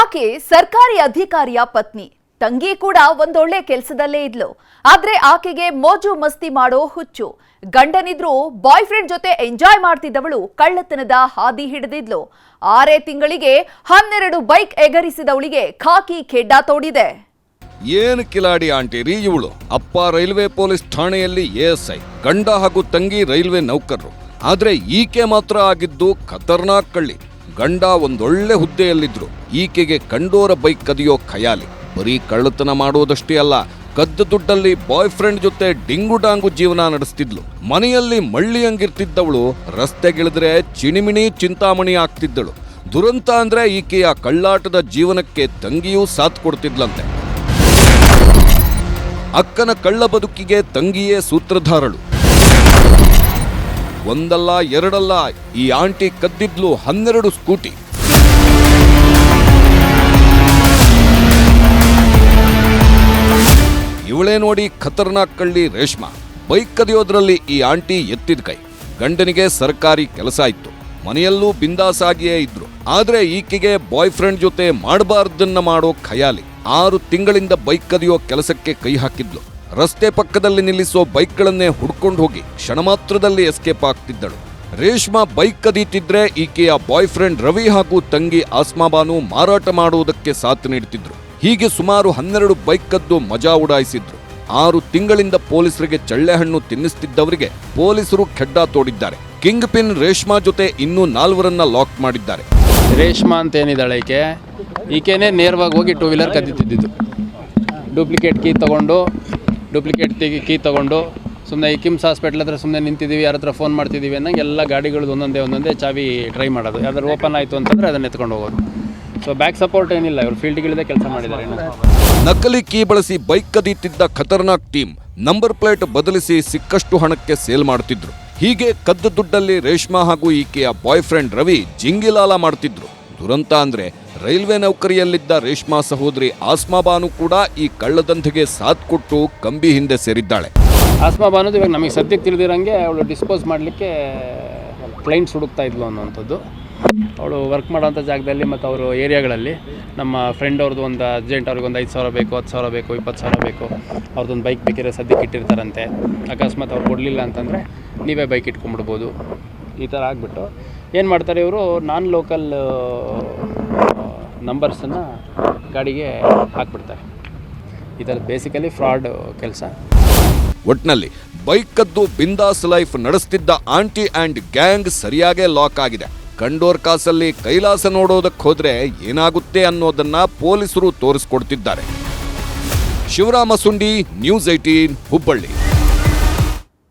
ಆಕೆ ಸರ್ಕಾರಿ ಅಧಿಕಾರಿಯ ಪತ್ನಿ. ತಂಗಿ ಕೂಡ ಒಂದೊಳ್ಳೆ ಕೆಲಸದಲ್ಲೇ ಇದ್ಲು. ಆದ್ರೆ ಆಕೆಗೆ ಮೋಜು ಮಸ್ತಿ ಮಾಡೋ ಹುಚ್ಚು. ಗಂಡನಿದ್ರು ಬಾಯ್ ಫ್ರೆಂಡ್ ಜೊತೆ ಎಂಜಾಯ್ ಮಾಡ್ತಿದ್ದವಳು ಕಳ್ಳತನದ ಹಾದಿ ಹಿಡಿದಿದ್ಲು. ಆರೇ ತಿಂಗಳಿಗೆ ಹನ್ನೆರಡು ಬೈಕ್ ಎಗರಿಸಿದವಳಿಗೆ ಖಾಕಿ ಖೆಡ್ಡ ತೋಡಿದೆ. ಏನ್ ಕಿಲಾಡಿ ಆಂಟಿ ರೀ ಇವಳು? ಅಪ್ಪ ರೈಲ್ವೆ ಪೊಲೀಸ್ ಠಾಣೆಯಲ್ಲಿ ಎಎಸ್ಐ ಗಂಡ ಹಾಗೂ ತಂಗಿ ರೈಲ್ವೆ ನೌಕರರು. ಆದ್ರೆ ಈಕೆ ಮಾತ್ರ ಆಗಿದ್ದು ಖತರ್ನಾಕ್ ಕಳ್ಳಿ ಗಂಡ ಒಂದೊಳ್ಳೆ ಹುದ್ದೆಯಲ್ಲಿದ್ರು. ಈಕೆಗೆ ಕಂಡೋರ ಬೈಕ್ ಕದಿಯೋ ಖಯಾಲಿ. ಬರೀ ಕಳ್ಳತನ ಮಾಡೋದಷ್ಟೇ ಅಲ್ಲ, ಕದ್ದ ದುಡ್ಡಲ್ಲಿ ಬಾಯ್ ಫ್ರೆಂಡ್ ಜೊತೆ ಡಿಂಗು ಡಾಂಗು ಜೀವನ ನಡೆಸ್ತಿದ್ಲು. ಮನೆಯಲ್ಲಿ ಮಳ್ಳಿಯಂಗಿರ್ತಿದ್ದವಳು ರಸ್ತೆಗಿಳಿದ್ರೆ ಚಿಣಿಮಿಣಿ ಚಿಂತಾಮಣಿ ಆಗ್ತಿದ್ದಳು. ದುರಂತ ಅಂದ್ರೆ ಈಕೆಯ ಕಳ್ಳಾಟದ ಜೀವನಕ್ಕೆ ತಂಗಿಯೂ ಸಾಥ್ ಕೊಡ್ತಿದ್ಲಂತೆ. ಅಕ್ಕನ ಕಳ್ಳ ಬದುಕಿಗೆ ತಂಗಿಯೇ ಸೂತ್ರಧಾರಳು. ಒಂದಲ್ಲ, ಎರಡಲ್ಲ, ಈ ಆಂಟಿ ಕದ್ದಿದ್ಲು ಹನ್ನೆರಡು ಸ್ಕೂಟಿ. ಇವಳೇ ನೋಡಿ ಖತರ್ನಾಕ್ ಕಳ್ಳಿ ರೇಷ್ಮಾ. ಬೈಕ್ ಕದಿಯೋದ್ರಲ್ಲಿ ಈ ಆಂಟಿ ಎತ್ತಿದ ಕೈ. ಗಂಡನಿಗೆ ಸರ್ಕಾರಿ ಕೆಲಸ ಇತ್ತು. ಮನೆಯಲ್ಲೂ ಬಿಂದಾಸಾಗಿಯೇ ಇದ್ರು. ಆದ್ರೆ ಈಕೆಗೆ ಬಾಯ್ ಫ್ರೆಂಡ್ ಜೊತೆ ಮಾಡಬಾರ್ದನ್ನ ಮಾಡೋ ಖಯಾಲಿ. ಆರು ತಿಂಗಳಿಂದ ಬೈಕ್ ಕದಿಯೋ ಕೆಲಸಕ್ಕೆ ಕೈ ಹಾಕಿದ್ಲು. ರಸ್ತೆ ಪಕ್ಕದಲ್ಲಿ ನಿಲ್ಲಿಸೋ ಬೈಕ್ಗಳನ್ನೇ ಹುಡ್ಕೊಂಡು ಹೋಗಿ ಕ್ಷಣ ಮಾತ್ರದಲ್ಲಿ ಎಸ್ಕೇಪ್ ಆಗ್ತಿದ್ದಳು. ರೇಷ್ಮಾ ಬೈಕ್ ಕದೀತಿದ್ರೆ ಈಕೆಯ ಬಾಯ್ ಫ್ರೆಂಡ್ ರವಿ ಹಾಗೂ ತಂಗಿ ಆಸ್ಮಾಬಾನು ಮಾರಾಟ ಮಾಡುವುದಕ್ಕೆ ಸಾಥ್ ನೀಡುತ್ತಿದ್ರು ಹೀಗೆ ಸುಮಾರು ಹನ್ನೆರಡು ಬೈಕ್ ಕದ್ದು ಮಜಾ ಉಡಾಯಿಸಿದ್ರು. ಆರು ತಿಂಗಳಿಂದ ಪೊಲೀಸರಿಗೆ ಚಳ್ಳೆಹಣ್ಣು ತಿನ್ನಿಸ್ತಿದ್ದವರಿಗೆ ಪೊಲೀಸರು ಖೆಡ್ಡ ತೋಡಿದ್ದಾರೆ. ಕಿಂಗ್ ಪಿನ್ ರೇಷ್ಮಾ ಜೊತೆ ಇನ್ನೂ ನಾಲ್ವರನ್ನ ಲಾಕ್ ಮಾಡಿದ್ದಾರೆ. ರೇಷ್ಮಾ ಅಂತ ಏನಿದ್ದಾಳೆ ಈಕೆ? ಈಕೆನೇ ನೇರವಾಗಿ ಹೋಗಿ ಟೂ ವೀಲರ್ ಕದ್ದಿತ್ತಿದ್ದು ಡೂಪ್ಲಿಕೇಟ್ ಕೀ ತೊಗೊಂಡು ಡೂಪ್ಲಿಕೇಟ್ ತೆಗಿ ಕೀ ತೊಗೊಂಡು ಸುಮ್ಮನೆ ಈ ಕಿಮ್ಸ್ ಹಾಸ್ಪಿಟ್ಲ್ ಹತ್ರ ಸುಮ್ಮನೆ ನಿಂತಿದ್ದೀವಿ, ಯಾರ ಹತ್ರ ಫೋನ್ ಮಾಡ್ತಿದ್ದೀವಿ ಅನ್ನೋ ಎಲ್ಲ ಗಾಡಿಗಳದ್ದು ಒಂದೊಂದೇ ಒಂದೊಂದೇ ಚಾವಿ ಟ್ರೈ ಮಾಡೋದು. ಯಾವ್ದಾದ್ರು ಓಪನ್ ಆಯಿತು ಅಂತಂದರೆ ಅದನ್ನ ಎತ್ಕೊಂಡು ಹೋಗೋದು. ಸೊ ಬ್ಯಾಕ್ ಸಪೋರ್ಟ್ ಏನಿಲ್ಲ, ಇವರು ಫೀಲ್ಡ್ಗಳಿದೆ ಕೆಲಸ ಮಾಡಿದ್ದಾರೆ. ನಕಲಿ ಕೀ ಬಳಸಿ ಬೈಕ್ ಕದೀತಿದ್ದ ಖತರ್ನಾಕ್ ಟೀಮ್ ನಂಬರ್ ಪ್ಲೇಟ್ ಬದಲಿಸಿ ಸಿಕ್ಕಷ್ಟು ಹಣಕ್ಕೆ ಸೇಲ್ ಮಾಡುತ್ತಿದ್ರು ಹೀಗೆ ಕದ್ದ ದುಡ್ಡಲ್ಲಿ ರೇಷ್ಮಾ ಹಾಗೂ ಈಕೆಯ ಬಾಯ್ ಫ್ರೆಂಡ್ ರವಿ ಜಿಂಗಿಲಾಲ ಮಾಡ್ತಿದ್ರು. ದುರಂತ ಅಂದ್ರೆ ರೈಲ್ವೆ ನೌಕರಿಯಲ್ಲಿದ್ದ ರೇಷ್ಮಾ ಸಹೋದರಿ ಆಸ್ಮಾಬಾನು ಕೂಡ ಈ ಕಳ್ಳದಂಧೆಗೆ ಸಾಥ್ ಕೊಟ್ಟು ಕಂಬಿ ಹಿಂದೆ ಸೇರಿದ್ದಾಳೆ. ಆಸ್ಮಾ ಬಾನೋದು ಇವಾಗ ನಮಗೆ ಸದ್ಯಕ್ಕೆ ತಿಳಿದಿರಂಗೆ ಅವಳು ಡಿಸ್ಪೋಸ್ ಮಾಡಲಿಕ್ಕೆ ಕ್ಲೈಂಟ್ಸ್ ಹುಡುಕ್ತಾ ಇದ್ಲು ಅನ್ನೋವಂಥದ್ದು. ಅವಳು ವರ್ಕ್ ಮಾಡೋಂಥ ಜಾಗದಲ್ಲಿ ಮತ್ತು ಅವರು ಏರಿಯಾಗಳಲ್ಲಿ ನಮ್ಮ ಫ್ರೆಂಡ್ ಅವ್ರದ್ದು ಒಂದು ಅರ್ಜೆಂಟ್ ಅವ್ರಿಗೆ ಒಂದು ಐದು ಸಾವಿರ ಬೇಕು, ಹತ್ತು ಸಾವಿರ ಬೇಕು, ಇಪ್ಪತ್ತು ಸಾವಿರ ಬೇಕು. ಅವ್ರದ್ದೊಂದು ಬೈಕ್ ಬೇಕಿದ್ರೆ ಸದ್ಯಕ್ಕೆ ಇಟ್ಟಿರ್ತಾರಂತೆ. ಅಕಸ್ಮಾತ್ ಅವ್ರು ಕೊಡಲಿಲ್ಲ ಅಂತಂದರೆ ನೀವೇ ಬೈಕ್ ಇಟ್ಕೊಂಡ್ಬಿಡ್ಬೋದು. ಈ ಥರ ಆಗಿಬಿಟ್ಟು ಏನು ಮಾಡ್ತಾರೆ ಇವರು ನಾನ್ ಲೋಕಲ್ ನಂಬರ್ಸನ್ನು ಗಾಡಿಗೆ ಹಾಕ್ಬಿಡ್ತಾರೆ. ಥರ ಬೇಸಿಕಲಿ ಫ್ರಾಡ್ ಕೆಲಸ. ಒಟ್ನಲ್ಲಿ ಬೈಕದ್ದು ಕದ್ದು ಬಿಂದಾಸ್ ಲೈಫ್ ನಡೆಸ್ತಿದ್ದ ಆಂಟಿ ಆ್ಯಂಡ್ ಗ್ಯಾಂಗ್ ಸರಿಯಾಗೇ ಲಾಕ್ ಆಗಿದೆ. ಕಂಡೋರ್ ಕಾಸಲ್ಲಿ ಕೈಲಾಸ ನೋಡೋದಕ್ಕೆ ಹೋದರೆ ಏನಾಗುತ್ತೆ ಅನ್ನೋದನ್ನ ಪೊಲೀಸರು ತೋರಿಸ್ಕೊಡ್ತಿದ್ದಾರೆ. Shivarama Sundi news eighteen, Hubballi.